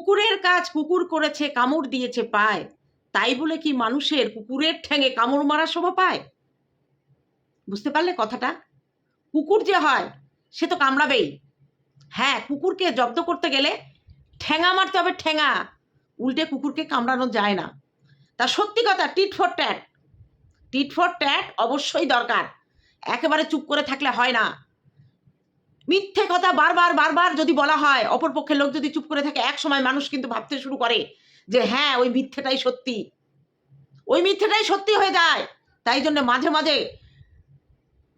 কুকুরের কাজ কুকুর করেছে, কামড় দিয়েছে, পায়। তাই বলে কি মানুষের কুকুরের ঠ্যাঙে কামড় মারা শোভা পায়? বুঝতে পারলে কথাটা? কুকুর যে হয়, সে তো কামড়াবেই। হ্যাঁ কুকুরকে জব্দ করতে গেলে ঠ্যাঙা মারতে হবে, ঠ্যাঙা। উল্টে কুকুরকে কামড়ানো যায় না। তা সত্যি কথা, tit for tat. Tit for tat অবশ্যই দরকার। একেবারে চুপ করে থাকলে হয় না। মিথ্যে কথা বারবার বারবার যদি বলা হয়, অপর পক্ষের লোক যদি চুপ করে থাকে এক সময় মানুষ কিন্তু ভাবতে শুরু করে যে হ্যাঁ ওই মিথ্যেটাই সত্যি। ওই মিথ্যেটাই সত্যি হয়ে যায়। তাই জন্য মাঝে মাঝে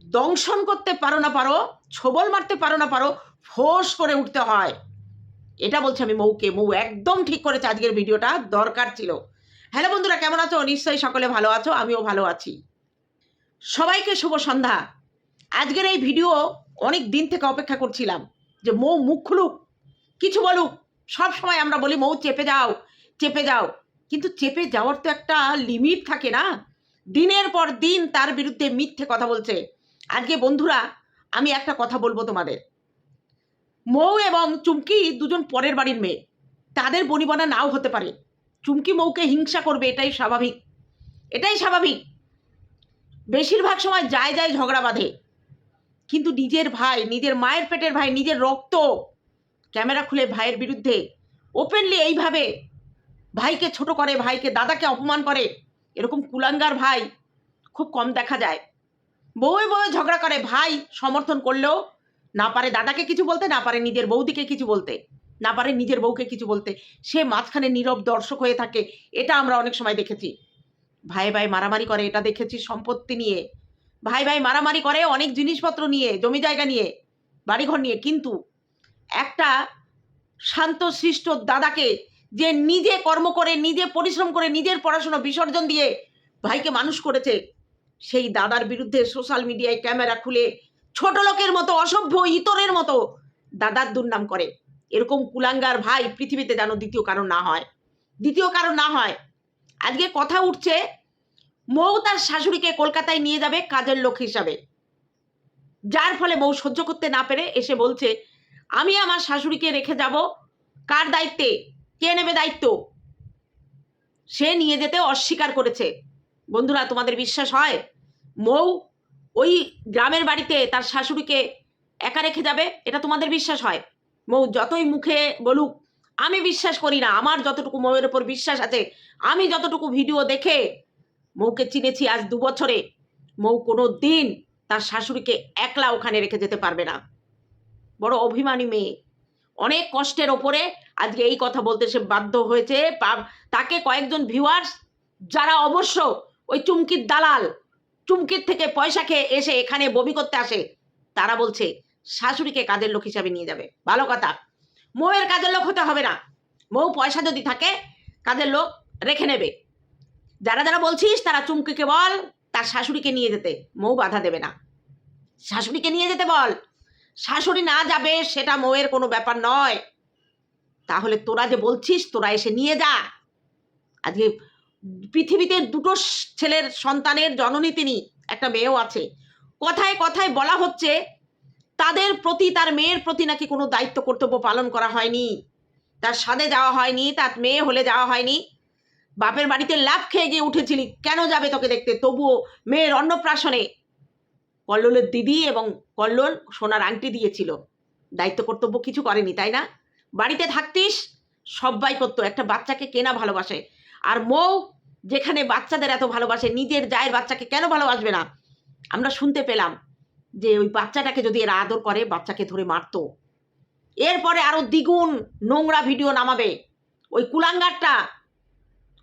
দংশন করতে পারো না পারো, ছবল মারতে পারো না পারো, ফোঁস করে উঠতে হয়। এটা বলছি আমি মৌকে। মৌ একদম ঠিক করেছে আজকের ভিডিওটা, দরকার ছিল। হ্যালো বন্ধুরা, কেমন আছো? নিশ্চয়ই সকলে ভালো আছো, আমিও ভালো আছি। সবাইকে শুভ সন্ধ্যা। আজকের এই ভিডিও অনেক দিন থেকে অপেক্ষা করছিলাম যে মৌ মুখ খুলুক, কিছু বলুক, সব সময় আমরা বলি, মৌ চেপে যাও চেপে যাও। কিন্তু চেপে যাওয়ার তো একটা লিমিট থাকে না। দিনের পর দিন তার বিরুদ্ধে মিথ্যে কথা বলছে। আজকে বন্ধুরা, আমি একটা কথা বলব তোমাদের। মৌ এবং চুমকি দুজন পরের বাড়ির মেয়ে। তাদের বনিবনা নাও হতে পারে। চুমকি মৌকে হিংসা করবে, এটাই স্বাভাবিক। এটাই স্বাভাবিক। বেশিরভাগ সময় যায় যায় ঝগড়া বাঁধে। কিন্তু নিজের ভাই, নিজের মায়ের পেটের ভাই, নিজের রক্ত ক্যামেরা খুলে ভাইয়ের বিরুদ্ধে। ওপেনলি এইভাবে ভাইকে ছোট করে, ভাইকে, দাদাকে অপমান করে, এরকম কুলাঙ্গার ভাই খুব কম দেখা যায়। বউয়ে বউয়ে ঝগড়া করে, ভাই সমর্থন করলেও না পারে দাদাকে কিছু বলতে, না পারে নিজের বৌদিকে কিছু বলতে, না পারে নিজের বউকে কিছু বলতে। সে মাঝখানে নীরব দর্শক হয়ে থাকে, এটা আমরা অনেক সময় দেখেছি। ভাই ভাই মারামারি করে, এটা দেখেছি সম্পত্তি নিয়ে। ভাই ভাই মারামারি করে অনেক জিনিসপত্র নিয়ে, জমি জায়গা নিয়ে, বাড়িঘর নিয়ে। কিন্তু একটা শান্ত, সৃষ্ট দাদাকে যে নিজে কর্ম করে, নিজে পরিশ্রম করে, নিজের পড়াশোনা বিসর্জন দিয়ে ভাইকে মানুষ করেছে, সেই দাদার বিরুদ্ধে সোশ্যাল মিডিয়ায় ক্যামেরা খুলে ছোট লোকের মতো, অসভ্য ইতরের মতো দাদার দুর্নাম করে। এরকম কুলাঙ্গার ভাই পৃথিবীতে যেন দ্বিতীয় কারণ না হয়। দ্বিতীয় কারণ না হয়। আজকে কথা উঠছে মৌ তার শাশুড়িকে কলকাতায় নিয়ে যাবে কাজের লোক হিসাবে। যার ফলে মৌ সহ্য করতে না পেরে এসে বলছে, আমি আমার শাশুড়িকে রেখে যাব। কার দায়িত্বে? কে নেবে দায়িত্ব? সে নিয়ে যেতে অস্বীকার করেছে। বন্ধুরা, তোমাদের বিশ্বাস হয়? মৌ ওই গ্রামের বাড়িতে তার শাশুড়িকে একা রেখে যাবে? এটা তোমাদের বিশ্বাস হয়? মৌ যতই মুখে বলুক, আমি বিশ্বাস করি না। আমার যতটুকু মৌয়ের ওপর বিশ্বাস আছে, আমি যতটুকু ভিডিও দেখে মৌকে চিনেছি আজ দু বছরে। মৌ কোনো দিন তার শাশুড়িকে একলা ওখানে রেখে যেতে পারবে না। বড় অভিমানী মেয়ে। অনেক কষ্টের ওপরে আজকে এই কথা বলতে সে বাধ্য হয়েছে। তাকে কয়েকজন ভিউয়ার্স যারা অবশ্য ওই চুমকির দালাল, চুমকির থেকে পয়সা খেয়ে এসে এখানে বমি করতে আসে, তারা বলছে, শাশুড়িকে কাজের লোক হিসাবে নিয়ে যাবে। ভালো কথা। মৌয়ের কাজের লোক হতে হবে না। মৌ পয়সা যদি থাকে, কাজের লোক রেখে নেবে। যারা যারা বলছিস তারা চুমকিকে বল, তার শাশুড়িকে নিয়ে যেতে। মৌ বাধা দেবে না। শাশুড়িকে নিয়ে যেতে বল। শাশুড়ি না যাবে, সেটা মৌয়ের কোনো ব্যাপার নয়। তাহলে তোরা যে বলছিস, তোরা এসে নিয়ে যা। আজকে পৃথিবীতে দুটো ছেলের সন্তানের জননী তিনি, একটা মেয়েও আছে। কথায় কথায় বলা হচ্ছে, তাদের প্রতি, তার মেয়ের প্রতি নাকি কোনো দায়িত্ব কর্তব্য পালন করা হয়নি। তার সাদে যাওয়া হয়নি, তার মেয়ে হলে যাওয়া হয়নি। বাপের বাড়িতে লাভ খেয়ে গিয়ে উঠেছিলি, কেন যাবে তোকে দেখতে? তবুও মেয়ের অন্নপ্রাশনে কল্লোলের দিদি এবং কল্লোল সোনার আংটি দিয়েছিল। দায়িত্ব কর্তব্য কিছু করেনি, তাই না? বাড়িতে থাকতিস সবাই করতো, একটা বাচ্চাকে কেনা ভালোবাসে। আর মৌ যেখানে বাচ্চাদের এত ভালোবাসে, নিজের জায়ের বাচ্চাকে কেন ভালোবাসবে না? আমরা শুনতে পেলাম যে ওই বাচ্চাটাকে যদি এরা আদর করে, বাচ্চাকে ধরে মারতো। এরপরে আরও দ্বিগুণ নোংরা ভিডিও নামাবে। ওই কুলাঙ্গারটা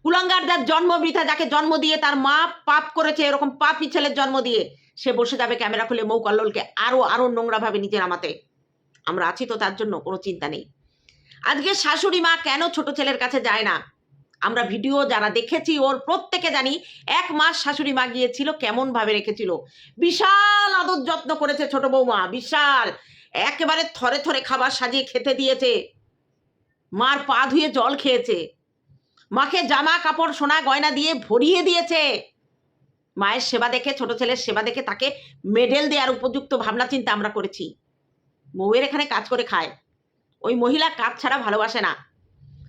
কুলাঙ্গার যার জন্ম বৃথা যাকে জন্ম দিয়ে তার মা পাপ করেছে, এরকম পাপি ছেলের জন্ম দিয়ে, সে বসে যাবে ক্যামেরা খুলে মৌ কল্লোলকে আরও আরও নোংরাভাবে নিজে নামাতে আমরা আছি তো তার জন্য, কোনো চিন্তা নেই। আজকে শাশুড়ি মা কেন ছোট ছেলের কাছে যায় না? আমরা ভিডিও যারা দেখেছি, ওর প্রত্যেকে জানি এক মাস শাশুড়ি মা গিয়েছিল কেমন ভাবে রেখেছিল। বিশাল আদর যত্ন করেছে ছোট বৌমা, বিশাল। একেবারে থরে থরে খাবার সাজিয়ে খেতে দিয়েছে। মার পা ধুয়ে জল খেয়েছে। মাকে জামা, কাপড়, সোনা, গয়না দিয়ে ভরিয়ে দিয়েছে। মায়ের সেবা দেখে, ছোট ছেলের সেবা দেখে তাকে মেডেল দেওয়ার উপযুক্ত ভাবনা, চিন্তা আমরা করেছি। মৌয়ের এখানে কাজ করে খায়। ওই মহিলা কাজ ছাড়া ভালোবাসে না।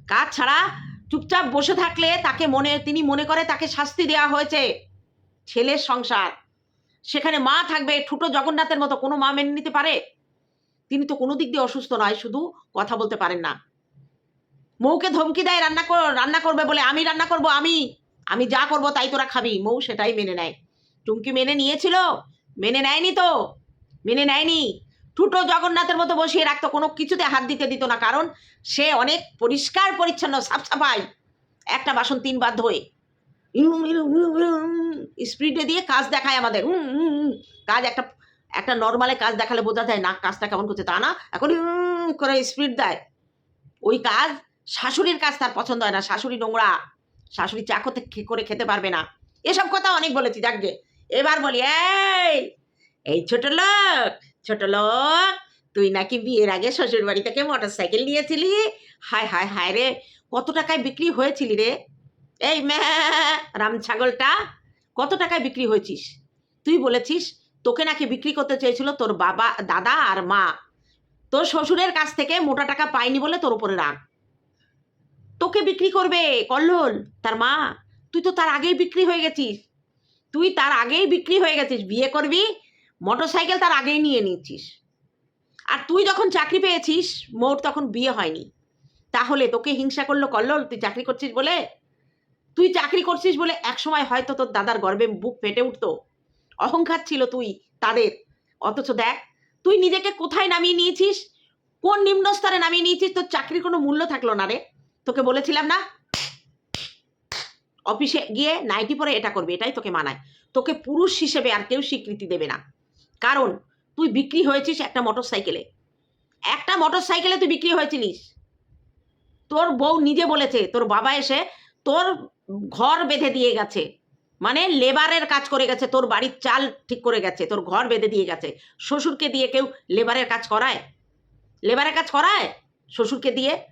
কাজ ছাড়া চুপচাপ বসে থাকলে তাকে মনে, তিনি মনে করে তাকে শাস্তি দেওয়া হয়েছে। ছেলের সংসার। সেখানে মা থাকবে, ঠুটো জগন্নাথের মতো কোনো মা মেনে নিতে পারে? তিনি তো কোনো দিক দিয়ে অসুস্থ নয়, শুধু কথা বলতে পারেন না। মৌকে ধমকি দেয়, রান্না রান্না করবে বলে আমি রান্না করব, আমি আমি যা করব তাই তোরা খাবি। মৌ সেটাই মেনে নেয়। টুমকি মেনে নিয়েছিল, মেনে নেয়নি তো, মেনে নেয়নি। ঠুটো জগন্নাথের মতো বসিয়ে রাখতো, কোনো কিছুতে হাত দিতে দিত না, কারণ সে অনেক পরিষ্কার, পরিচ্ছন্ন সাফ সাফাই একটা বাসন তিন তিনবার ধোয়ে। স্পিডে দিয়ে কাজ দেখায় আমাদের। কাজ একটা একটা নর্মালে কাজ দেখালে বোঝা যায় না, কাজটা কেমন করছে তা না। এখন করে স্পিড দেয়। ওই কাজ শাশুড়ির কাজ তার পছন্দ হয় না। শাশুড়ি নোংরা। শাশুড়ি চা করতে করে খেতে পারবে না? এসব কথা অনেক বলেছি যাকগে এবার বলি, এই এই ছোট লোক ছোট লোক, তুই নাকি বিয়ের আগে শ্বশুর বাড়ি থেকে মোটর সাইকেল নিয়েছিলি? হায় হায় হায় রে, কত টাকায় বিক্রি হয়েছিলি রে? এই ম্যা, রাম ছাগলটা, কত টাকায় বিক্রি হয়েছিস? তুই বলেছিস, তোকে নাকি বিক্রি করতে চেয়েছিল তোর বাবা, দাদা আর মা। তোর শ্বশুরের কাছ থেকে মোটা টাকা পাইনি বলে তোর উপরে রাগ। তোকে বিক্রি করবে, কল্লোল। তার মা, তুই তো তার আগেই বিক্রি হয়ে গেছিস। তুই তার আগেই বিক্রি হয়ে গেছিস, বিয়ে করবি মোটর সাইকেল তার আগেই নিয়ে নিয়েছিস আর তুই যখন চাকরি পেয়েছিস, মোর তখন বিয়ে হয়নি। তাহলে তোকে হিংসা করল কল্লোল, তুই চাকরি করছিস বলে? তুই চাকরি করছিস বলে একসময় হয়তো তোর দাদার গর্বে বুক ফেটে উঠতো। অহংকার ছিল তুই, তাদের। অথচ দেখ, তুই নিজেকে কোথায় নামিয়ে নিয়েছিস? কোন নিম্ন স্তরে নামিয়ে নিয়েছিস? তোর চাকরির কোনো মূল্য থাকল না রে। তোকে বলেছিলাম না? অফিসে গিয়ে নাইটি পরে এটা করবে, এটাই তোকে মানায়। তোকে পুরুষ হিসেবে আর কেউ স্বীকৃতি দেবে না। কারণ তুই বিক্রি হয়েছিস একটা মোটর সাইকেলে একটা মোটর সাইকেলে তুই বিক্রি হয়েছিলিস। তোর বউ নিজে বলেছে, তোর বাবা এসে তোর ঘর বেঁধে দিয়ে গেছে। মানে লেবারের কাজ করে গেছে, তোর বাড়ির চাল ঠিক করে গেছে, তোর ঘর বেঁধে দিয়ে গেছে। শ্বশুরকে দিয়ে কেউ লেবারের কাজ করায়? লেবারের কাজ করায়? শ্বশুরকে দিয়ে?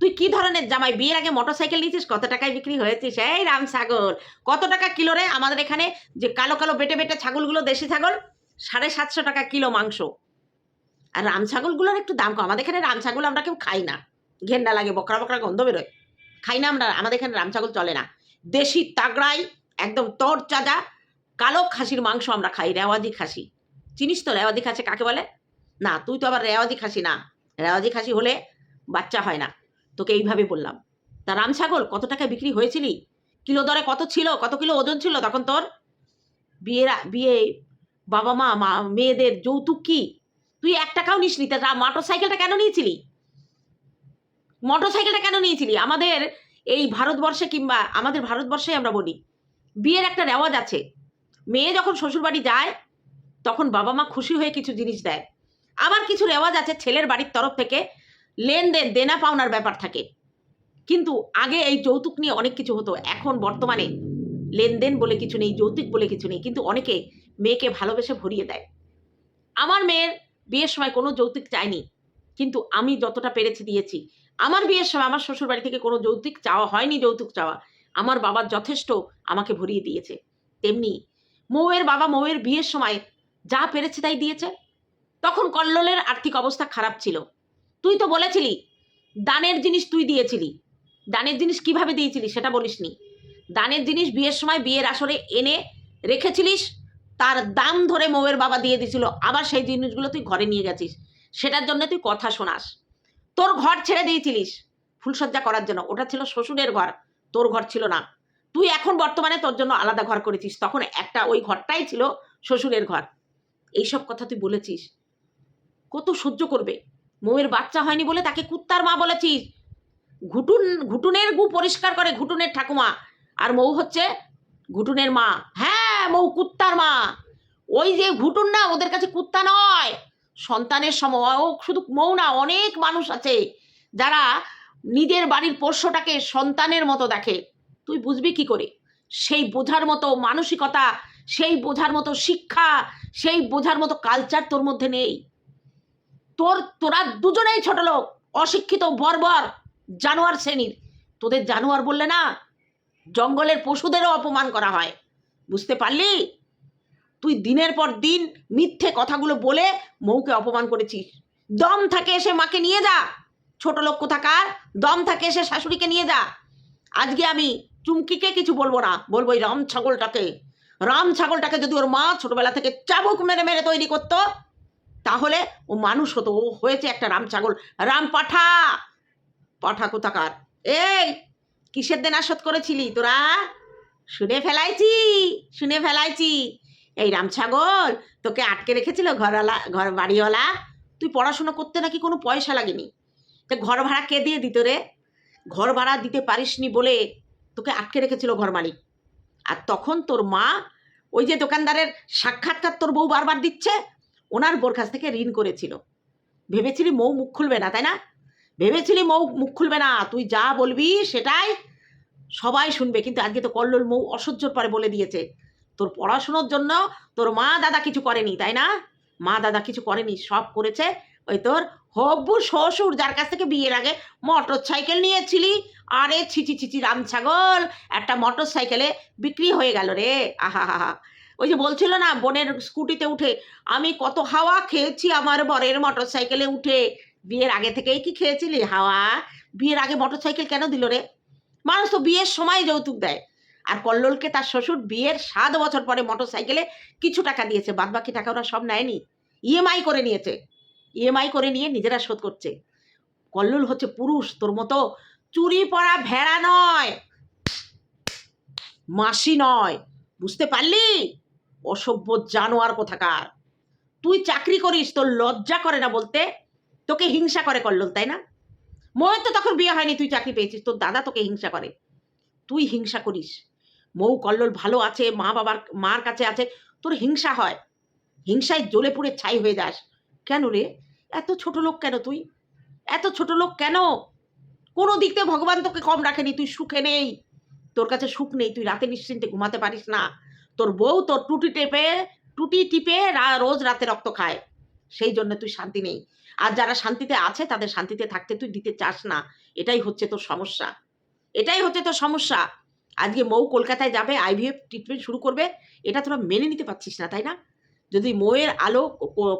তুই কি ধরনের জামাই? বিয়ের আগে মোটর সাইকেল নিয়েছিস? কত টাকায় বিক্রি হয়েছিস? এই রাম ছাগল। কত টাকা কিলো রে? আমাদের এখানে যে কালো কালো বেটে বেটে ছাগলগুলো, দেশি ছাগল, সাড়ে সাতশো টাকা কিলো মাংস। আর রাম ছাগলগুলোর একটু দাম কম। আমাদের এখানে রাম ছাগল আমরা কেউ খাই না। ঘেন্ডা লাগে, বকরা বকরা গন্ধ বেরোয়। খাই না আমরা। আমাদের এখানে রাম ছাগল চলে না। দেশি তাগড়াই, একদম তর চাজা কালো খাসির মাংস আমরা খাই। রেওয়াজি খাসি। চিনিস তো রেওয়াজি খাসি কাকে বলে? না, তুই তো আবার রেওয়াজি খাসি না। রেওয়াজি খাসি হলে বাচ্চা হয় না। তোকে এইভাবে বললাম। তা রাম ছাগল, কত টাকা বিক্রি হয়েছিলি? কিলো দরে কত ছিল? কত কিলো ওজন ছিল তখন তোর? বিয়ের, বিয়ে, বাবা মা মা, মেয়েদের যৌতুক কি? তুই এক টাকাও নিসনি। তা মোটর সাইকেলটা কেন নিয়েছিলি? মোটর সাইকেলটা কেন নিয়েছিলি? আমাদের এই ভারতবর্ষে কিংবা আমাদের ভারতবর্ষে আমরা বলি, বিয়ের একটা রেওয়াজ আছে। মেয়ে যখন শ্বশুরবাড়ি যায়, তখন বাবা মা খুশি হয়ে কিছু জিনিস দেয়। আবার কিছু রেওয়াজ আছে ছেলের বাড়ির তরফ থেকে লেনদেন দেনা পাওনার ব্যাপার থাকে। কিন্তু আগে এই যৌতুক নিয়ে অনেক কিছু হতো। এখন বর্তমানে লেনদেন বলে কিছু নেই, যৌতুক বলে কিছু নেই, কিন্তু অনেকে মেয়েকে ভালোবেসে ভরিয়ে দেয়। আমার মেয়ের বিয়ের সময় কোনো যৌতুক চায়নি, কিন্তু আমি যতটা পেরেছি দিয়েছি। আমার বিয়ের সময় আমার শ্বশুর বাড়ি থেকে কোনো যৌতুক চাওয়া হয়নি, যৌতুক চাওয়া। আমার বাবা যথেষ্ট আমাকে ভরিয়ে দিয়েছে। তেমনি মৌয়ের বাবা মৌয়ের বিয়ের সময় যা পেরেছে তাই দিয়েছে। তখন কল্লোলের আর্থিক অবস্থা খারাপ ছিল। তুই তো বলেছিলি, দানের জিনিস তুই দিয়েছিলি। দানের জিনিস কীভাবে দিয়েছিলি সেটা বলিসনি। দানের জিনিস বিয়ের সময় বিয়ের আসরে এনে রেখেছিলিস, তার দাম ধরে মৌয়ের বাবা দিয়ে দিছিল আবার সেই জিনিসগুলো তুই ঘরে নিয়ে গেছিস। সেটার জন্য তুই কথা শোনাস। তোর ঘর ছেড়ে দিয়েছিলিস ফুলসজ্জা করার জন্য। ওটা ছিল শ্বশুরের ঘর, তোর ঘর ছিল না। তুই এখন বর্তমানে তোর জন্য আলাদা ঘর করেছিস। তখন একটা ওই ঘরটাই ছিল শ্বশুরের ঘর। এইসব কথা তুই বলেছিস। কত সহ্য করবে? মৌয়ের বাচ্চা হয়নি বলে তাকে কুত্তার মা বলেছিস। ঘুটুন, ঘুটুনের গু পরিষ্কার করে ঘুটুনের ঠাকুমা। আর মৌ হচ্ছে ঘুটুনের মা। হ্যাঁ মৌ কুত্তার মা। ওই যে ঘুটুন না, ওদের কাছে কুত্তা নয়। সন্তানের সময়। ও শুধু মৌ না, অনেক মানুষ আছে যারা নিজের বাড়ির পোষ্যটাকে সন্তানের মতো দেখে। তুই বুঝবি কি করে? সেই বোঝার মতো মানসিকতা, সেই বোঝার মতো শিক্ষা, সেই বোঝার মতো কালচার তোর মধ্যে নেই। তোর, তোরা দুজনেই ছোট লোক, অশিক্ষিত, বর্বর, জানোয়ার শ্রেণির। তোদের জানোয়ার বললে না, জঙ্গলের পশুদেরও অপমান করা হয়। বুঝতে পারলি? তুই দিনের পর দিন মিথ্যে কথাগুলো বলে মৌকে অপমান করেছিস। দম থাকে এসে মাকে নিয়ে যা। ছোট লোক কোথাকার? দম থাকে এসে শাশুড়িকে নিয়ে যা। আজকে আমি চুমকিকে কিছু বলব না, বলব এই রাম ছাগলটাকে। রাম ছাগলটাকে যদি ওর মা ছোটবেলা থেকে চাবুক মেরে মেরে তৈরি করতো তাহলে ও মানুষ হতো, ও হয়েছে একটা রাম ছাগল। রাম পাঠা! পাঠা কোথাকার? এই, কিসের দেনা শোধ করেছিলি তোরা? শুনে ফেলাইছি শুনে ফেলাইছি। এই রাম ছাগল, তোকে আটকে রেখেছিল ঘরওয়ালা, ঘর বাড়িওয়ালা। তুই পড়াশোনা করতে নাকি কোনো পয়সা লাগেনি? তা ঘর ভাড়া কে দিয়ে দিত রে? ঘর ভাড়া দিতে পারিসনি বলে তোকে আটকে রেখেছিল ঘর মালিক। আর তখন তোর মা, ওই যে দোকানদারের সাক্ষাৎকার তোর বউ বারবার দিচ্ছে ওনার বোর কাছ থেকে ঋণ করেছিল। ভেবেছিলি মৌ মুখ খুলবে না, তাই না? ভেবেছিলি মৌ মুখ খুলবে না, তুই যা বলবি সেটাই সবাই শুনবে, কিন্তু আজকে তো কল্লোল মৌ অসহ্যর পরে বলে দিয়েছে। তোর পড়াশুনোর জন্য তোর মা দাদা কিছু করেনি, তাই না? মা দাদা কিছু করেনি, সব করেছে ওই তোর হব্বু শ্বশুর, যার কাছ থেকে বিয়ের আগে মোটর সাইকেল নিয়েছিলি। আরে ছিচি ছিচি রাম ছাগল একটা মোটর সাইকেলে বিক্রি হয়ে গেল রে। আহা, হা হা। ওই যে বলছিল না, বোনের স্কুটিতে উঠে, আমি কত হাওয়া খেয়েছি আমার বরের মোটর সাইকেলে উঠে। বিয়ের আগে থেকেই কি খেয়েছিলি? হাওয়া? বিয়ের আগে মোটর সাইকেল কেন দিল রে? মানুষ তো বিয়ের সময় যৌতুক দেয়। আর কল্লোলকে তার শ্বশুর বিয়ের সাত বছর পরে মোটর সাইকেলে কিছু টাকা দিয়েছে বাদ বাকি টাকা ওরা সব নেয়নি। ইএমআই করে নিয়েছে। ইএমআই করে নিয়ে নিজেরা শোধ করছে। কল্লোল হচ্ছে পুরুষ, তোর মতো চুরি পড়া ভেড়া নয়, মাসি নয়। বুঝতে পারলি? অসভ্য জানোয়ার কোথাকার? তুই চাকরি করিস, তোর লজ্জা করে না বলতে? তোকে হিংসা করে কল্লোল, তাই না? ময়ের তো তখন বিয়ে হয়নি, তুই চাকরি পেয়েছিস, তোর দাদা তোকে হিংসা করে। তুই হিংসা করিস। মৌ কল্লোল ভালো আছে, মা বাবার, মার কাছে আছে, তোর হিংসা হয়। হিংসায় জ্বলে পুড়ে ছাই হয়ে যাস। কেন রে? এত ছোট লোক কেন তুই? এত ছোট লোক কেন? কোনো দিক থেকে ভগবান তোকে কম রাখেনি, তুই সুখে নেই। তোর কাছে সুখ নেই, তুই রাতে নিশ্চিন্তে ঘুমাতে পারিস না। তোর বউ তোর টুটি টেপে, টুটি টিপে রোজ রাতে রক্ত খায়। সেই জন্য তুই শান্তি নেই। আর যারা শান্তিতে আছে, তাদের শান্তিতে থাকতে তুই দিতে চাস না। এটাই হচ্ছে তোর সমস্যা। এটাই হচ্ছে তোর সমস্যা। আজকে মৌ কলকাতায় যাবে আইভিএফ ট্রিটমেন্ট শুরু করবে। এটা তোরা মেনে নিতে পারছিস না, তাই না? যদি মৌয়ের আলো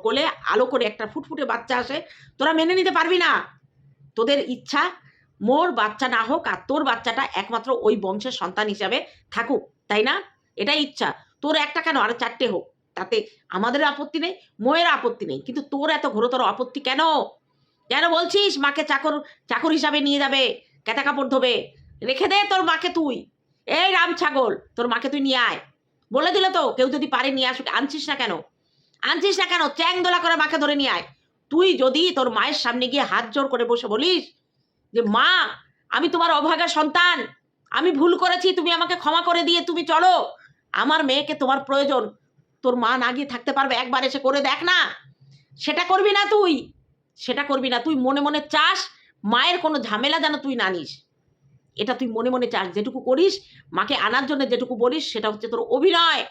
কোলে আলো করে একটা ফুটফুটে বাচ্চা আসে, তোরা মেনে নিতে পারবি না। তোদের ইচ্ছা, মোর বাচ্চা না হোক আর তোর বাচ্চাটা একমাত্র ওই বংশের সন্তান হিসাবে থাকুক, তাই না? এটাই ইচ্ছা। তোর একটা কেন? আর চারটে হোক। তাতে আমাদের আপত্তি নেই, মোয়ের আপত্তি নেই। কিন্তু তোর এত ঘোরতর আপত্তি কেন? কেন বলছিস মাকে চাকর চাকর হিসাবে নিয়ে যাবে কেতা কাপড় ধোবে? রেখে দে তোর মাকে তুই। এই রাম ছাগল, তোর মাকে তুই নিয়ে আয়। বলে দিল তো, কেউ যদি পারে নিয়ে আসুক। আনছিস না কেন? আনছিস না কেন? চ্যাং দোলা করে মাকে ধরে নিয়ে আয়। তুই যদি তোর মায়ের সামনে গিয়ে হাত জোর করে বসে বলিস যে, মা, আমি তোমার অভাগা সন্তান। আমি ভুল করেছি, তুমি আমাকে ক্ষমা করে দিয়ে তুমি চলো। আমার মেয়েকে তোমার প্রয়োজন, তোর মা না গিয়ে থাকতে পারবে, একবার এসে করে দেখ না। সেটা করবি না তুই। সেটা করবি না, তুই মনে মনে চাস, মায়ের কোনো ঝামেলা যেন তুই না নিস। এটা তুই মনে মনে চাস, যেটুকু করিস, মাকে আনার জন্য যেটুকু বলিস, সেটা হচ্ছে তোর অভিনয়।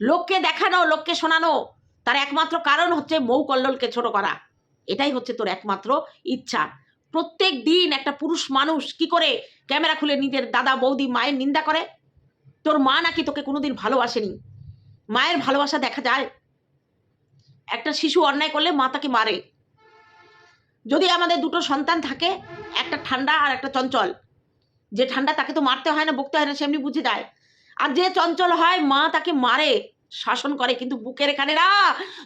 লোককে দেখানো, লোককে শোনানো, তার একমাত্র কারণ হচ্ছে মৌ কল্লোলকে ছোট করা। এটাই হচ্ছে তোর একমাত্র ইচ্ছা। প্রত্যেক দিন একটা পুরুষ মানুষ কি করে ক্যামেরা খুলে নিজের দাদা, বৌদি, মায়ের নিন্দা করে? তোর মা নাকি তোকে কোনোদিন ভালোবাসেনি। মায়ের ভালোবাসা দেখা যায়। একটা শিশু অন্যায় করলে মা তাকে মারে। যদি আমাদের দুটো সন্তান থাকে, একটা ঠান্ডা আর একটা চঞ্চল। যে ঠান্ডা তাকে তো মারতে হয় না, বকতে হয় না, সেমনি বুঝে যায়। আর যে চঞ্চল হয়, মা তাকে মারে, শাসন করে, কিন্তু বুকের এখানে না,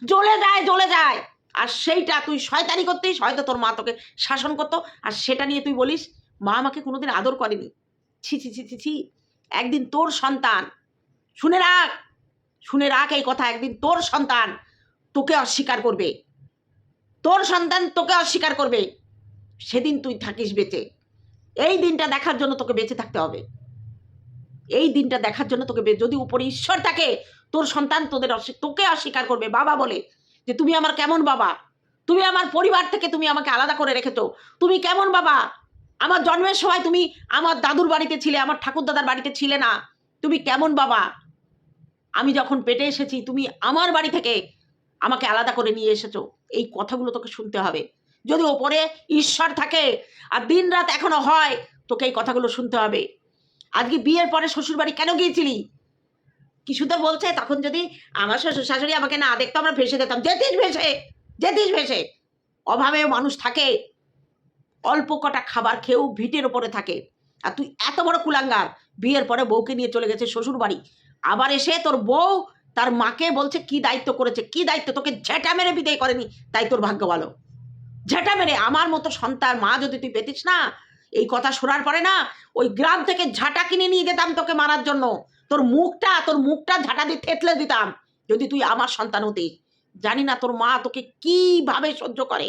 জ্বলে যায় জ্বলে যায়। আর সেইটা তুই শয়তানি করতেই হয়তো তোর মা তোকে শাসন করতো। আর সেটা নিয়ে তুই বলিস, মা আমাকে কোনোদিন আদর করেনি। ছি ছি ছি ছি ছি। একদিন তোর সন্তান। শুনে রাখ শুনে রাখ এই কথা, একদিন তোর সন্তান তোকে অস্বীকার করবে। তোর সন্তান তোকে অস্বীকার করবে। সেদিন তুই থাকিস বেঁচে। এই দিনটা দেখার জন্য তোকে বেঁচে থাকতে হবে। এই দিনটা দেখার জন্য তোকে যদি উপরে ঈশ্বর থাকে, তোর সন্তান তোদের তোকে অস্বীকার করবে। বাবা বলে যে, তুমি আমার কেমন বাবা? তুমি আমার পরিবার থেকে তুমি আমাকে আলাদা করে রেখেছো। তুমি কেমন বাবা? আমার জন্মের সময় তুমি আমার দাদুর বাড়িতে ছিলে, আমার ঠাকুর দাদার বাড়িতে ছিলে না। তুমি কেমন বাবা? আমি যখন পেটে এসেছি, তুমি আমার বাড়ি থেকে আমাকে আলাদা করে নিয়ে এসেছ। এই কথাগুলো তোকে শুনতে হবে। যদি ওপরে ঈশ্বর থাকে আর দিন রাত এখনও হয়, তোকে এই কথাগুলো শুনতে হবে। আজকে বিয়ের পরে শ্বশুর বাড়ি কেন গিয়েছিলি? কিছুতে বলছে, তখন যদি আমার শ্বশুর শাশুড়ি আমাকে না দেখতো, আমরা ভেসে যেতাম। যেতিস ভেসে যেতিস ভেসে। অভাবে মানুষ থাকে। অল্প কটা খাবার খেয়েও ভিটের ওপরে থাকে। আর তুই এত বড় কুলাঙ্গার, বিয়ের পরে বউকে নিয়ে চলে গেছে শ্বশুর বাড়ি আবার এসে তোর বউ তার মাকে বলছে, কি দায়িত্ব করেছে? কি দায়িত্ব? তোকে ঝেঁটা মেরে বিদায় করেনি। তাই তোর ভাগ্য ভালো। ঝেঁটা মেরে আমার মতো সন্তান, মা যদি তুই পেতিস না, এই কথা শোনার পরে না, ওই গ্রাম থেকে ঝাঁটা কিনে নিয়ে যেতাম তোকে মারার জন্য। তোর মুখটা তোর মুখটা ঝাঁটা দিয়ে থেতলে দিতাম, যদি তুই আমার সন্তান হতিস জানি না তোর মা তোকে কীভাবে সহ্য করে।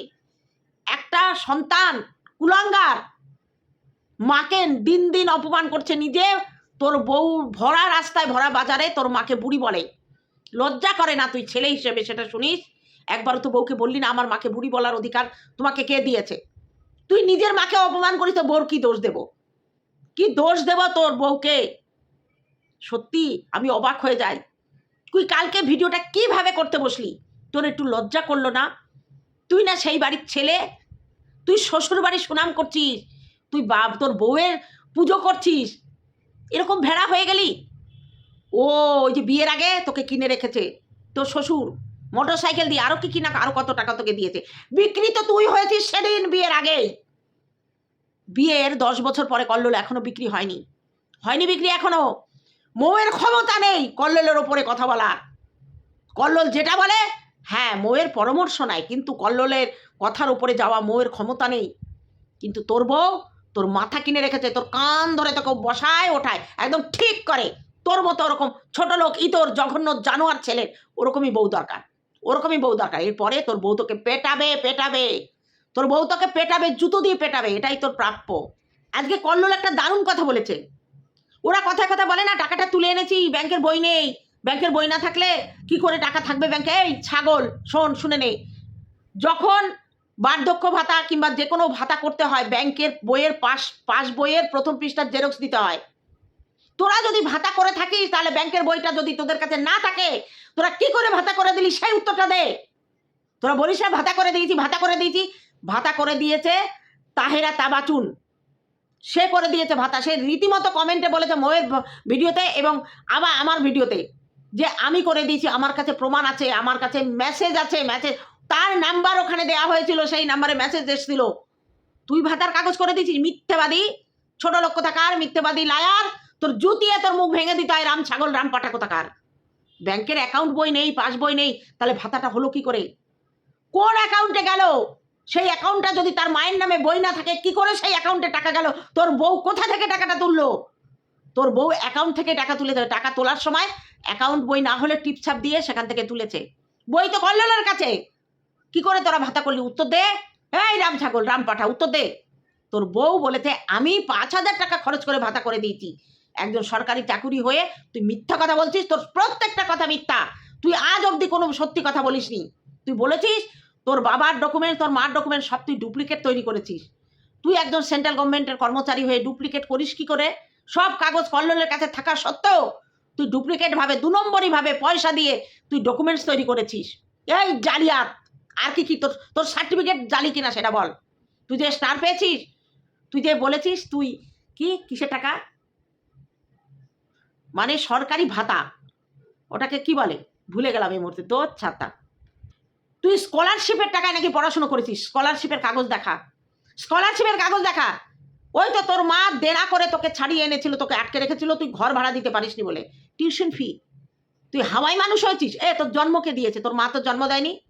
একটা সন্তান কুলাঙ্গার। মাকে দিন দিন অপমান করছে নিজে। তোর বউ ভরা রাস্তায়, ভরা বাজারে তোর মাকে বুড়ি বলে। লজ্জা করে না তুই ছেলে হিসেবে, সেটা শুনিস? একবারও তো বউকে বললি না, আমার মাকে বুড়ি বলার অধিকার তোমাকে কে দিয়েছে? তুই নিজের মাকে অপমান করিস তো বউর কি দোষ দেব? কি দোষ দেব তোর বউকে? সত্যি, আমি অবাক হয়ে যাই। তুই কালকে ভিডিওটা কীভাবে করতে বসলি? তোর একটু লজ্জা করল না? তুই না সেই বাড়ির ছেলে? তুই শ্বশুর বাড়ির সুনাম করছিস, তুই বাপ, তোর বউয়ের পুজো করছিস, এরকম ভেড়া হয়ে গেলি? ও, ওই যে বিয়ের আগে তোকে কিনে রেখেছে তোর শ্বশুর মোটর সাইকেল দিয়ে আরও কি কিনা আরও কত টাকা তোকে দিয়েছে। বিক্রি তো তুই হয়েছিস সেদিন বিয়ের আগেই। বিয়ের দশ বছর পরে কল্লোল এখনও বিক্রি হয়নি। হয়নি বিক্রি এখনও। মৌয়ের ক্ষমতা নেই কল্লোলের ওপরে কথা বলার। কল্লোল যেটা বলে হ্যাঁ মৌয়ের পরামর্শ নাই, কিন্তু কল্লোলের কথার উপরে যাওয়া মৌয়ের ক্ষমতা নেই। কিন্তু তোর বউ তোর মাথা কিনে রেখেছে, তোর কান ধরে তোকে বসায় ওঠায়, একদম ঠিক করে। তোর মতো ওরকম ছোট লোক, ইতর জঘন্য জানোয়ার ছেলের, ওরকমই বউ দরকার। ওরকমই বউ দরকার। এরপরে তোর বউ তোকে পেটাবে পেটাবে। তোর বউ তোকে পেটাবে, জুতো দিয়ে পেটাবে, এটাই তোর প্রাপ্য। আজকে কল্লোল একটা দারুণ কথা বলেছে। ওরা কথায় কথা বলে না, টাকাটা তুলে এনেছি, ব্যাংকের বই নেই। ব্যাংকের বই না থাকলে কি করে টাকা থাকবে ব্যাংকে? এই ছাগল, শোন, শুনে নেই যখন বার্ধক্য ভাতা কিংবা যে কোনো ভাতা করতে হয়, ব্যাংকের বইয়ের পাশ পাস বইয়ের প্রথম পৃষ্ঠার জেরক্স দিতে হয়। তোরা যদি ভাতা করে থাকিস, তাহলে ব্যাংকের বইটা যদি তোদের কাছে না থাকে, তোরা কি করে ভাতা করে দিলি সেই উত্তরটা দে। তোরা বলিস না ভাতা করে দিয়েছি, ভাতা করে দিয়েছি। ভাতা করে দিয়েছে তাহেরা তাবাচুন। সে করে দিয়েছে ভাতা। সে রীতিমতো কমেন্টে বলেছে ময়ের ভিডিওতে এবং আবার আমার ভিডিওতে যে, আমি করে দিয়েছি, আমার কাছে প্রমাণ আছে, আমার কাছে মেসেজ আছে মেসেজ তার নাম্বার ওখানে দেওয়া হয়েছিল, সেই নাম্বারে মেসেজ এসেছিল। তুই ভাতার কাগজ করে দিয়েছিস মিথ্যেবাদী। ছোট লোক কোথাকার, মিথ্যেবাদী লায়ার তোর জুতিয়ে তোর মুখ ভেঙে দিতে হয়, রাম ছাগল, রাম পাটা কোথাকার। ব্যাংকের অ্যাকাউন্ট বই নেই, পাস বই নেই, তাহলে ভাতাটা হলো কি করে? কোন অ্যাকাউন্টে গেল? সেই অ্যাকাউন্টটা যদি তার মায়ের নামে বই না থাকে, কি করে সেই অ্যাকাউন্টে টাকা গেল? তোর বউ কোথা থেকে টাকাটা তুললো? তোর বউ অ্যাকাউন্ট থেকে টাকা তুলে দেবে। টাকা তোলার সময় অ্যাকাউন্ট বই না হলে টিপছাপ দিয়ে সেখান থেকে তুলেছে। বই তো কল্লোলের কাছে। কি করে তোরা ভাতা করলি? উত্তর দে। এই রাম ছাগল, রাম পাঠা, উত্তর দে। তোর বউ বলেছে, আমি পাঁচ হাজার টাকা খরচ করে ভাতা করে দিয়েছি। একজন সরকারি চাকুরি হয়ে তুই মিথ্যা কথা বলছিস, তোর প্রত্যেকটা কথা মিথ্যা। তুই আজ অবধি কোনো সত্যি কথা বলিসনি। তুই বলেছিস, তোর বাবার ডকুমেন্ট তোর মার ডকুমেন্ট সব তুই ডুপ্লিকেট তৈরি করেছিস। তুই একজন সেন্ট্রাল গভর্নমেন্টের কর্মচারী হয়ে ডুপ্লিকেট করিস কি করে? সব কাগজ কল্লোলের কাছে থাকা সত্ত্বেও তুই ডুপ্লিকেট ভাবে, দু নম্বরই ভাবে পয়সা দিয়ে তুই ডকুমেন্টস তৈরি করেছিস। এই জালিয়াত! আর কি কি? তোর তোর সার্টিফিকেট জালি কিনা সেটা বল। তুই যে স্টার পেয়েছিস, তুই যে বলেছিস তুই, কি? কিসের টাকা? মানে সরকারি ভাতা। ওটাকে কি বলে? ভুলে গেলাম এই মুহূর্তে, তোর ছাতা। তুই স্কলারশিপের টাকায় নাকি পড়াশুনো করেছিস? স্কলারশিপের কাগজ দেখা। স্কলারশিপের কাগজ দেখা। ওই তো তোর মা দেনা করে তোকে ছাড়িয়ে এনেছিল, তোকে আটকে রেখেছিল, তুই ঘর ভাড়া দিতে পারিসনি বলে। টিউশন ফি তুই হাওয়াই মানুষ হয়েছিস? এ, তোর জন্মকে দিয়েছে। তোর মা তোর জন্ম দেয়নি?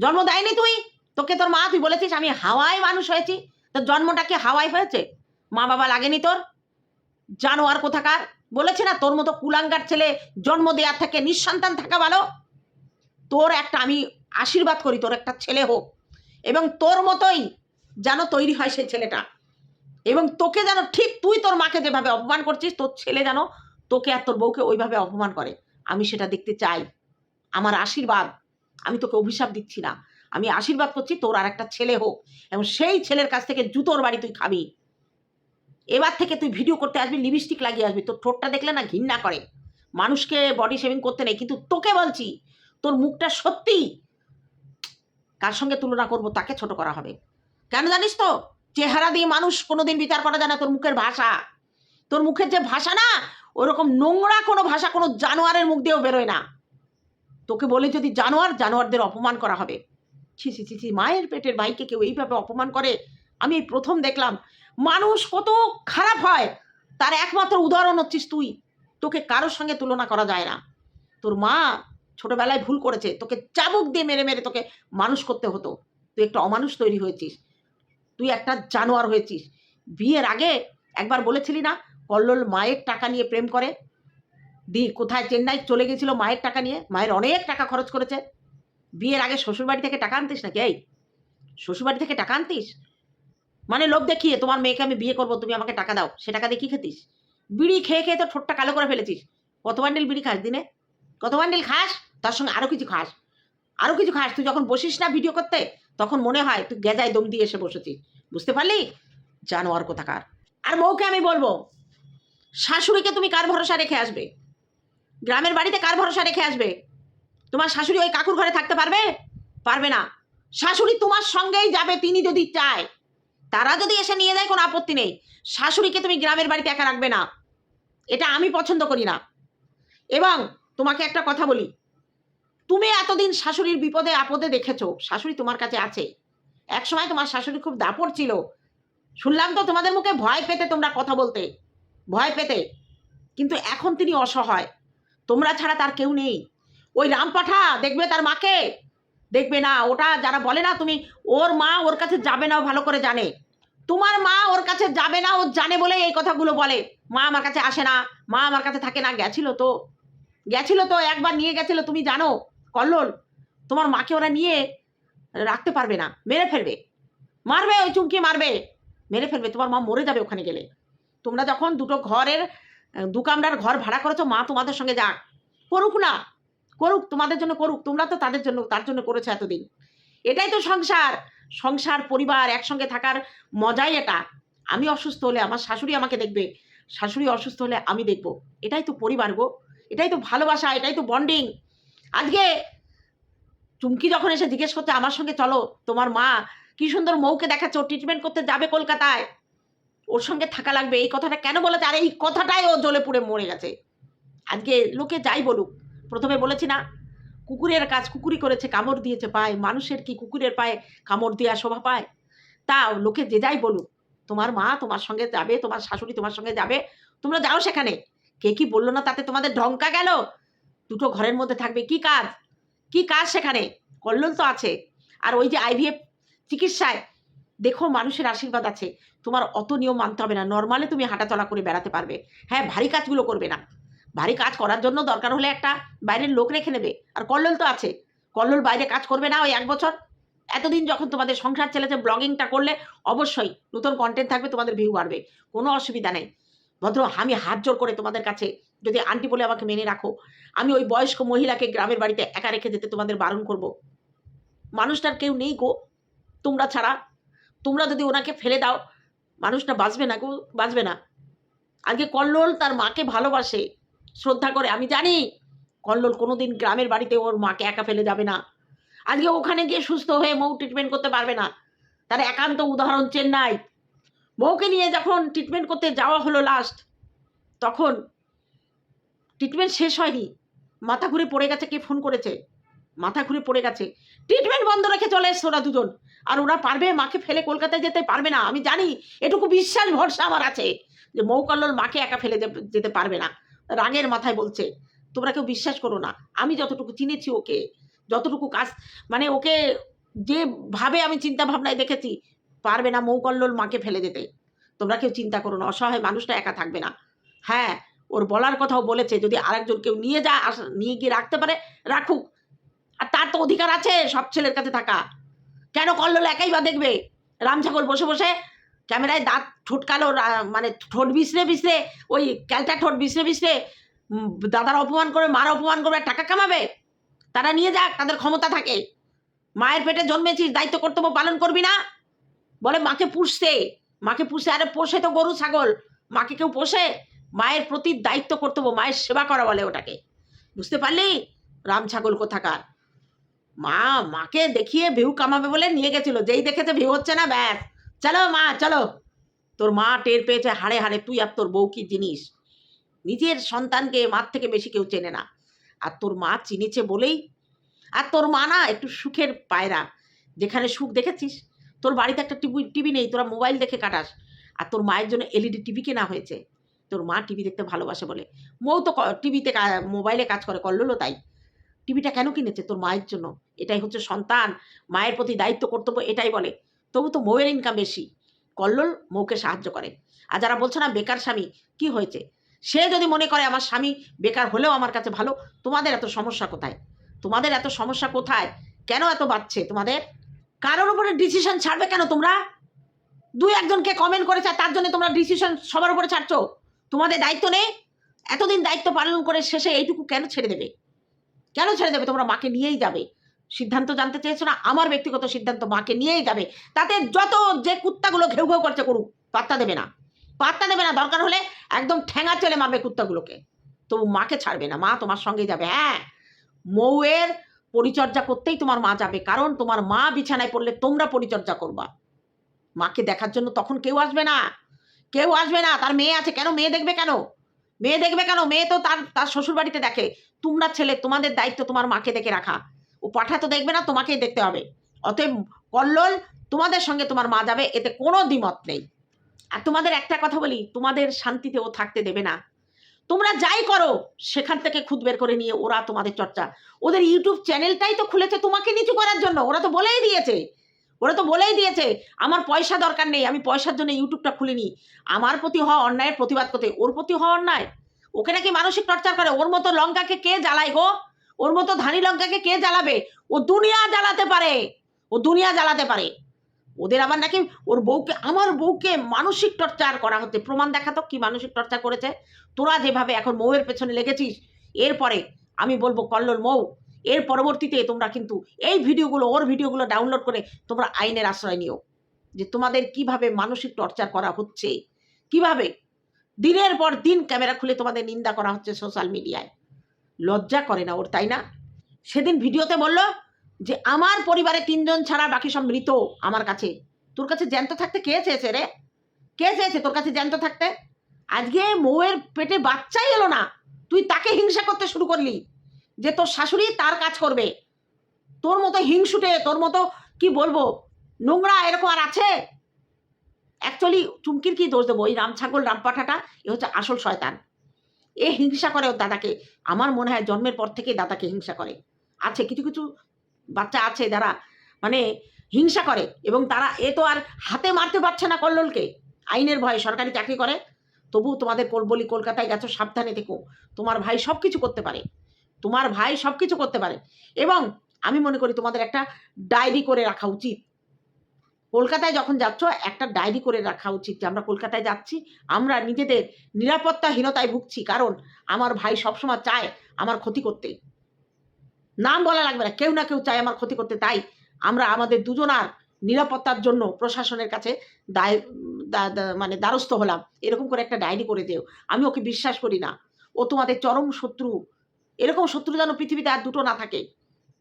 জন্ম দেয়নি তুই? তোকে তোর মা, তুই বলেছিস আমি হাওয়াই মানুষ হয়েছি। তোর জন্মটা কি হাওয়াই হয়েছে? মা বাবা লাগেনি তোর? জানোয়ার কোথাকার? বলেছে না তোর মতো কুলাঙ্গার ছেলে জন্ম দেওয়ার থেকে নিঃসন্তান থাকা ভালো? তোর একটা আমি আশীর্বাদ করি, তোর একটা ছেলে হোক। এবং তোর মতোই যেন তৈরি হয় সেই ছেলেটা। এবং তোকে যেন ঠিক তুই তোর মাকে যেভাবে অপমান করছিস, তোর ছেলে যেন তোকে আর তোর বউকে ওইভাবে অপমান করে। আমি সেটা দেখতে চাই। আমার আশীর্বাদ। আমি তোকে অভিশাপ দিচ্ছি না। আমি আশীর্বাদ করছি তোর আর একটা ছেলে হোক এবং সেই ছেলের কাছ থেকে জুতোর বাড়ি তুই খাবি। এবার থেকে তুই ভিডিও করতে আসবি লিপস্টিক লাগিয়ে আসবি। তোর ঠোঁটটা দেখলে না ঘৃণা করে। মানুষকে বডি শেভিং করতে নেই, কিন্তু তোকে বলছি, তোর মুখটা সত্যি কার সঙ্গে তুলনা করব তাকে ছোট করা হবে। কেন জানিস তো? চেহারা দিয়ে মানুষ কোনোদিন বিচার করা যায় না তোর মুখের ভাষা। তোর মুখের যে ভাষা না, ওরকম নোংরা কোনো ভাষা কোনো জানোয়ারের মুখ দিয়েও বেরোয় না। তোকে বলে যদি জানোয়ার, জানোয়ারদের অপমান করা হবে। ছি ছি ছি ছি, মায়ের পেটের ভাইকে কেউ এইভাবে অপমান করে? আমি এই প্রথম দেখলাম, মানুষ কত খারাপ হয়। তার একমাত্র উদাহরণ হচ্ছিস তুই। তোকে কারোর সঙ্গে তুলনা করা যায় না। তোর মা ছোটবেলায় ভুল করেছে। তোকে চাবুক দিয়ে মেরে মেরে তোকে মানুষ করতে হতো। তুই একটা অমানুষ তৈরি হয়েছিস। তুই একটা জানোয়ার হয়েছিস। বিয়ের আগে একবার বলেছিলি না, কল্লোল মায়ের টাকা নিয়ে প্রেম করে? দি, কোথায় চেন্নাই চলে গেছিল মায়ের টাকা নিয়ে? মায়ের অনেক টাকা খরচ করেছে। বিয়ের আগে শ্বশুরবাড়ি থেকে টাকা আনতিস নাকি? এই, শ্বশুরবাড়ি থেকে টাকা আনতিস? মানে লোভ দেখিয়ে তোমার মেয়েকে আমি বিয়ে করব, তুমি আমাকে টাকা দাও, সে টাকা দিয়ে কি খেতিস? বিড়ি খেয়ে খেয়ে তো ঠোঁটটা কালো করে ফেলেছিস। কত বান্ডিল বিড়ি খাস দিনে? কত বান্ডিল খাস? তার সঙ্গে আরও কিছু খাস। আরও কিছু খাস। তুই যখন বসিস না ভিডিও করতে, তখন মনে হয় তুই গেজায় দম দিয়ে এসে বসেছিস। বুঝতে পারলি? জানোয়ার কোথাকার। আর বউকে আমি বলব, শাশুড়িকে তুমি কার ভরসা রেখে আসবে? গ্রামের বাড়িতে কার ভরসা রেখে আসবে? তোমার শাশুড়ি ওই কাকুর ঘরে থাকতে পারবে? পারবে না। শাশুড়ি তোমার সঙ্গেই যাবে, তিনি যদি চায়। তারা যদি এসে নিয়ে যায়, কোনো আপত্তি নেই। শাশুড়িকে তুমি গ্রামের বাড়িতে একা রাখবে না। এটা আমি পছন্দ করি না। এবং তোমাকে একটা কথা বলি। তুমি এতদিন শাশুড়ির বিপদে, আপদে দেখেছ। শাশুড়ি তোমার কাছে আছে। এক সময় তোমার শাশুড়ি খুব দাপট ছিল। শুনলাম তো তোমাদের মুখে ভয় পেতে তোমরা কথা বলতে। ভয় পেতে। কিন্তু এখন তিনি অসহায়। তোমরা ছাড়া তার কেউ নেই। ওই রামপাঠা দেখবে তার মাকে? দেখবে না, ওটা যারা বলে না তুমি, ওর মা ওর কাছে যাবে না ভালো করে জানে। তোমার মা ওর কাছে যাবে না, ও জানে বলে এই কথাগুলো বলে। মা আমার কাছে আসে না, মা আমার কাছে থাকে না, গেছিল তো। গেছিল তো, একবার নিয়ে গেছিল, তুমি জানো? কল্লোল, তোমার মাকে ওরা নিয়ে রাখতে পারবে না, মেরে ফেলবে। মারবে, ওই চুমকি মারবে। মেরে ফেলবে, তোমার মা মরে যাবে ওখানে গেলে। তোমরা যখন দুটো ঘরের দু কামরার ঘর ভাড়া করেছ, মা তোমাদের সঙ্গে যাক। করুক না। করুক, তোমাদের জন্য করুক। তোমরা তো তাদের জন্য, তার জন্য করেছ এতদিন। এটাই তো সংসার। সংসার, পরিবার, একসঙ্গে থাকার মজাই এটা। আমি অসুস্থ হলে আমার শাশুড়ি আমাকে দেখবে। শাশুড়ি অসুস্থ হলে আমি দেখব। এটাই তো পরিবার গো। এটাই তো ভালোবাসা, এটাই তো বন্ডিং আজকে চুমকি যখন এসে জিজ্ঞেস করতে আমার সঙ্গে চলো, তোমার মা কি সুন্দর মৌকে দেখাচ্ছে ট্রিটমেন্ট করতে যাবে কলকাতায়? ওর সঙ্গে থাকা লাগবে। এই কথাটা কেন বলেছে? আর এই কথাটাই ও জ্বলে পুড়ে মরে গেছে। আজকে লোকে যাই বলুক, প্রথমে বলেছি না, কুকুরের কাজ কুকুরি করেছে, কামড় দিয়েছে পায়। মানুষের কি কুকুরের পায়ে কামড় দেওয়া শোভা পায়? তা লোকে যে যাই বলুক, তোমার মা তোমার সঙ্গে যাবে, তোমার শাশুড়ি তোমার সঙ্গে যাবে, তোমরা যাও সেখানে। কে কি বলল না তাতে তোমাদের ঢঙ্কা গেল? দুটো ঘরের মধ্যে থাকবে, কি কাজ? কি কাজ সেখানে? কল্লোল তো আছে। আর ওই যে আইভিএফ চিকিৎসায় দেখো মানুষের আশীর্বাদ আছে। তোমার অত নিয়ম মানতে হবে না। নর্মালে তুমি হাঁটাচলা করে বেড়াতে পারবে। হ্যাঁ ভারী কাজগুলো করবে না। ভারী কাজ করার জন্য দরকার হলে একটা বাইরের লোক রেখে নেবে। আর কল্লোল তো আছে। কল্লোল বাইরে কাজ করবে না ওই এক বছর। এতদিন যখন তোমাদের সংসার চলেছে, ব্লগিংটা করলে অবশ্যই নতুন কন্টেন্ট থাকবে, তোমাদের ভিউ বাড়বে। কোনো অসুবিধা নেই। ভদ্র, আমি হাত জোর করে তোমাদের কাছে যদি আন্টি বলে আমাকে মেনে রাখো, আমি ওই বয়স্ক মহিলাকে গ্রামের বাড়িতে একা রেখে যেতে তোমাদের বারণ করব। মানুষটার কেউ নেই গো। তোমরা ছাড়া তোমরা যদি ওনাকে ফেলে দাও, মানুষটা বাঁচবে না কেউ বাঁচবে না। আজকে কল্লোল তার মাকে ভালোবাসে, শ্রদ্ধা করে। আমি জানি কল্লোল কোনোদিন গ্রামের বাড়িতে ওর মাকে একা ফেলে যাবে না। আজকে ওখানে গিয়ে সুস্থ হয়ে মৌ ট্রিটমেন্ট করতে পারবে না। তার একান্ত উদাহরণ চেন্নাই। বউকে নিয়ে যখন ট্রিটমেন্ট করতে যাওয়া হলো লাস্ট তখন ট্রিটমেন্ট শেষ হয়নি। মাথা ঘুরে পড়ে গেছে কে ফোন করেছে? মাথা ঘুরে পড়ে গেছে। ট্রিটমেন্ট বন্ধ রেখে চলে এসছে ওরা দুজন। আর ওরা পারবে মাকে ফেলে কলকাতায় যেতে পারবে না। আমি জানি, এটুকু বিশ্বাস, ভরসা আমার আছে যে মৌকল্লোল মাকে একা ফেলে যেতে পারবে না। রাগের মাথায় বলছে, তোমরা কেউ বিশ্বাস করো না। আমি যতটুকু চিনেছি ওকে, যতটুকু কাজ মানে ওকে যেভাবে আমি চিন্তা ভাবনায় দেখেছি, পারবে না মৌকল্লোল মাকে ফেলে যেতে। তোমরা কেউ চিন্তা করো না, অসহায় মানুষটা একা থাকবে না। হ্যাঁ ওর বলার কথাও বলেছে, যদি আরেকজন কেউ নিয়ে যা নিয়ে গিয়ে রাখতে পারে, রাখুক। আর তার তো অধিকার আছে সব ছেলের কাছে থাকা। কেন কল্লোল একাই বা দেখবে? রাম ছাগল বসে বসে ক্যামেরায় দাঁত ঠোঁটকালো মানে ঠোঁট বিছড়ে বিছড়ে ওই ক্যালটা ঠোঁট বিছড়ে বিছড়ে দাদার অপমান করে, মার অপমান করবে টাকা কামাবে? তারা নিয়ে যাক, তাদের ক্ষমতা থাকে। মায়ের পেটে জন্মেছিস, দায়িত্ব কর্তব্য পালন করবি না? বলে, মাকে পুষতে, মাকে পুষে আরে পোষে তো গরু, ছাগল। মাকে কেউ পোষে? মায়ের প্রতি দায়িত্ব কর্তব্য, মায়ের সেবা করা বলে ওটাকে। বুঝতে পারলি? রাম ছাগল কোথাকার? মা, মাকে দেখিয়ে ভিউ কামাবে বলে নিয়ে গেছিল। যেই দেখেছে ভিউ হচ্ছে না, ব্যাস। চলো মা, চলো। তোর মা টের পেয়েছে হাড়ে হাড়ে তুই আর তোর বউ কি জিনিস? নিজের সন্তানকে মার থেকে বেশি কেউ চেনে না। আর তোর মা চিনেছে বলেই? আর তোর মা না একটু সুখের পায়রা। যেখানে সুখ দেখেছিস? তোর বাড়িতে একটা টিভি টিভি নেই, তোরা মোবাইল দেখে কাটাস। আর তোর মায়ের জন্য এলইডি টিভি কেনা হয়েছে। তোর মা টিভি দেখতে ভালোবাসে বলে। মৌ তো টিভিতে মোবাইলে কাজ করে করল তাই। টিভিটা কেন কিনেছে? তোর মায়ের জন্য। এটাই হচ্ছে সন্তান। মায়ের প্রতি দায়িত্ব, কর্তব্য এটাই বলে। তবু তো মৌয়ের ইনকাম বেশি। কল্লোল মৌকে সাহায্য করে। আর যারা বলছে না, বেকার স্বামী, কি হয়েছে? সে যদি মনে করে, আমার স্বামী বেকার হলেও আমার কাছে ভালো, তোমাদের এত সমস্যা কোথায়? তোমাদের এত সমস্যা কোথায়? কেন এত বাড়ছে? তোমাদের কারোর উপরে ডিসিশন ছাড়বে কেন তোমরা? দুই একজনকে কমেন্ট করেছে তার জন্য তোমরা ডিসিশন সবার উপরে ছাড়ছো। তোমাদের দায়িত্ব নেই। এতদিন দায়িত্ব পালন করে শেষে এইটুকু কেন ছেড়ে দেবে? কেন ছেড়ে দেবে? তোমরা মাকে নিয়েই যাবে। সিদ্ধান্ত জানতে চেয়েছো না? আমার ব্যক্তিগত সিদ্ধান্ত মাকে নিয়েই যাবে। তাতে যত যে কুত্তাগুলো ঘেউ ঘেউ করছে করুক, পাত্তা দেবে না। পাত্তা দেবে না। দরকার হলে একদম ঠ্যাঙা চলে মারবে কুত্তাগুলোকে। তবু মাকে ছাড়বে না। মা তোমার সঙ্গে যাবে। হ্যাঁ মৌয়ের পরিচর্যা করতেই তোমার মা যাবে। কারণ তোমার মা বিছানায় পড়লে তোমরা পরিচর্যা করবা। মাকে দেখার জন্য তখন কেউ আসবে না। কেউ আসবে না। তার মেয়ে আছে। কেন? মেয়ে দেখবে কেন? মেয়ে দেখবে কেন? মেয়ে তো তার তার শ্বশুর বাড়িতে দেখে। তোমরা ছেলে, তোমাদের দায়িত্ব তোমার মাকে দেখে রাখা। ও পাঠা তো দেখবে না, তোমাকেই দেখতে হবে। অতএব কল্লোল, তোমাদের সঙ্গে তোমার মা যাবে, এতে কোনো দ্বিমত নেই। আর তোমাদের একটা কথা বলি, তোমাদের শান্তিতে ও থাকতে দেবে না। তোমরা যাই করো, সেখান থেকে খুদ বের করে নিয়ে ওরা তোমাদের চর্চা। ওদের ইউটিউব চ্যানেলটাই তো খুলেছে তোমাকে নিচু করার জন্য, ওরা তো বলেই দিয়েছে। ওরা তো বলেই দিয়েছে, আমার পয়সা দরকার নেই, আমি পয়সার জন্য ইউটিউবটা খুলিনি। আমার প্রতি হওয়া অন্যায়ের প্রতিবাদ করতে, ওর প্রতি হওয়া অন্যায়। ওকে নাকি মানসিক টর্চার করে? ওর মতো লঙ্কাকে কে জ্বালায় গো? ওর মতো ধানি লঙ্কাকে কে জ্বালাবে? ও দুনিয়া জ্বালাতে পারে। ও দুনিয়া জ্বালাতে পারে। ওদের আবার নাকি ওর বউকে, আমার বউকে মানসিক টর্চার করা হচ্ছে। প্রমাণ দেখাতো কি মানসিক টর্চার করেছে? তোরা যেভাবে এখন মৌয়ের পেছনে লেগেছিস, এরপরে আমি বলব কল্লোল মৌ, এর পরবর্তীতে তোমরা কিন্তু এই ভিডিওগুলো, ওর ভিডিওগুলো ডাউনলোড করে তোমরা আইনের আশ্রয় নিও। যে তোমাদের কীভাবে মানসিক টর্চার করা হচ্ছে, কীভাবে দিনের পর দিন ক্যামেরা খুলে তোমাদের নিন্দা করা হচ্ছে সোশ্যাল মিডিয়ায় লজ্জা করে না ওর, তাই না? সেদিন ভিডিওতে বলল যে, আমার পরিবারে তিনজন ছাড়া বাকি সব মৃত আমার কাছে। তোর কাছে জ্যান্ত থাকতে কে চেয়েছে রে? কে চেয়েছে তোর কাছে জ্যান্ত থাকতে? আজকে মৌয়ের পেটে বাচ্চাই এলো না। তুই তাকে হিংসা করতে শুরু করলি যে, তোর শাশুড়ি তার কাজ করবে। তোর মতো হিংসুটে, তোর মতো, কি বলব, নোংরা এরকম আর আছে? অ্যাকচুয়ালি চুমকির কি দোষ দেবো? ওই রাম ছাগল রামপাঠাটা এ হচ্ছে আসল শয়তান। এ হিংসা করে ওর দাদাকে। আমার মনে হয় জন্মের পর থেকে দাদাকে হিংসা করে। আছে, কিছু কিছু বাচ্চা আছে যারা মানে হিংসা করে এবং তারা এ তো আর হাতে মারতে পারছে না কল্লোলকে। আইনের ভয়ে সরকারি চাকরি করে। তবু তোমাদের বলি কলকাতায় গেছো, সাবধানে থেকো। তোমার ভাই সব কিছু করতে পারে। তোমার ভাই সব কিছু করতে পারে। এবং আমি মনে করি তোমাদের একটা ডায়েরি করে রাখা উচিত। কলকাতায় যখন যাচ্ছ, একটা ডায়েরি করে রাখা উচিত যে, আমরা কলকাতায় যাচ্ছি, আমরা নিজেদের নিরাপত্তাহীনতায় ভুগছি। কারণ আমার ভাই সবসময় চায় আমার ক্ষতি করতে। নাম বলা লাগবে না, কেউ না কেউ চায় আমার ক্ষতি করতে। তাই আমরা আমাদের দুজনার নিরাপত্তার জন্য প্রশাসনের কাছে দায় মানে দ্বারস্থ হলাম। এরকম করে একটা ডায়েরি করে দেও। আমি ওকে বিশ্বাস করি না। ও তোমাদের চরম শত্রু। এরকম শত্রু যেন পৃথিবীতে আর দুটো না থাকে।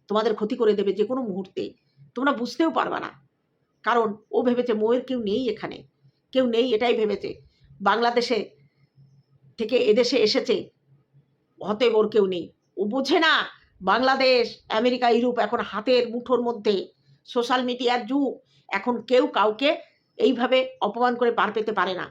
তোমাদের ক্ষতি করে দেবে যে কোনো মুহূর্তে। তোমরা বুঝতেও পারবে না। কারণ ও ভেবেছে ময়ের কেউ নেই এখানে, কেউ নেই এটাই ভেবেছে। বাংলাদেশে থেকে এদেশে এসেছে, অতএব ওর কেউ নেই। ও বোঝে না বাংলাদেশ, আমেরিকা, ইউরোপ এখন হাতের মুঠোর মধ্যে, সোশ্যাল মিডিয়ার যুগ, এখন কেউ কাউকে এইভাবে অপমান করে পার পেতে পারে না।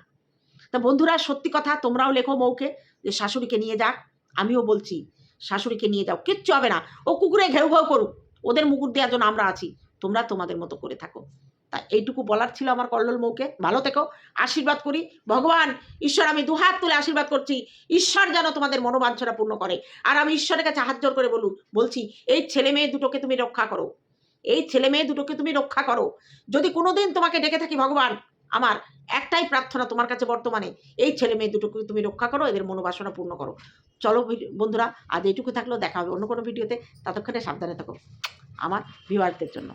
তা বন্ধুরা, সত্যি কথা তোমরাও লেখো মৌকে যে শাশুড়িকে নিয়ে যাক, আমিও বলছি শাশুড়িকে নিয়ে যাও, কিচ্ছু হবে না। ও কুকুরে ঘেউ ঘেউ করুক, ওদের মুকুর দেওয়ার জন্য আমরা আছি, তোমরা তোমাদের মতো করে থাকো। তা এইটুকু বলার ছিল আমার কল্লোল মৌকে। ভালো থেকো। আশীর্বাদ করি। ভগবান, ঈশ্বর, আমি দুহাত তুলে আশীর্বাদ করছি। ঈশ্বর যেন তোমাদের মনোবাঞ্ছনা পূর্ণ করে। আর আমি ঈশ্বরের কাছে হাত জোর করে বলু বলছি, এই ছেলে মেয়ে দুটোকে তুমি রক্ষা করো। এই ছেলে মেয়ে দুটোকে তুমি রক্ষা করো। যদি কোনোদিন তোমাকে ডেকে থাকি ভগবান, আমার একটাই প্রার্থনা তোমার কাছে বর্তমানে, এই ছেলে মেয়ে দুটোকে তুমি রক্ষা করো, এদের মনোবাসনা পূর্ণ করো। চলো বন্ধুরা, আজ এইটুকু থাকলেও দেখা হবে অন্য কোনো ভিডিওতে। ততক্ষণে সাবধানে থাকো। আমার ভিউয়ারদের জন্য।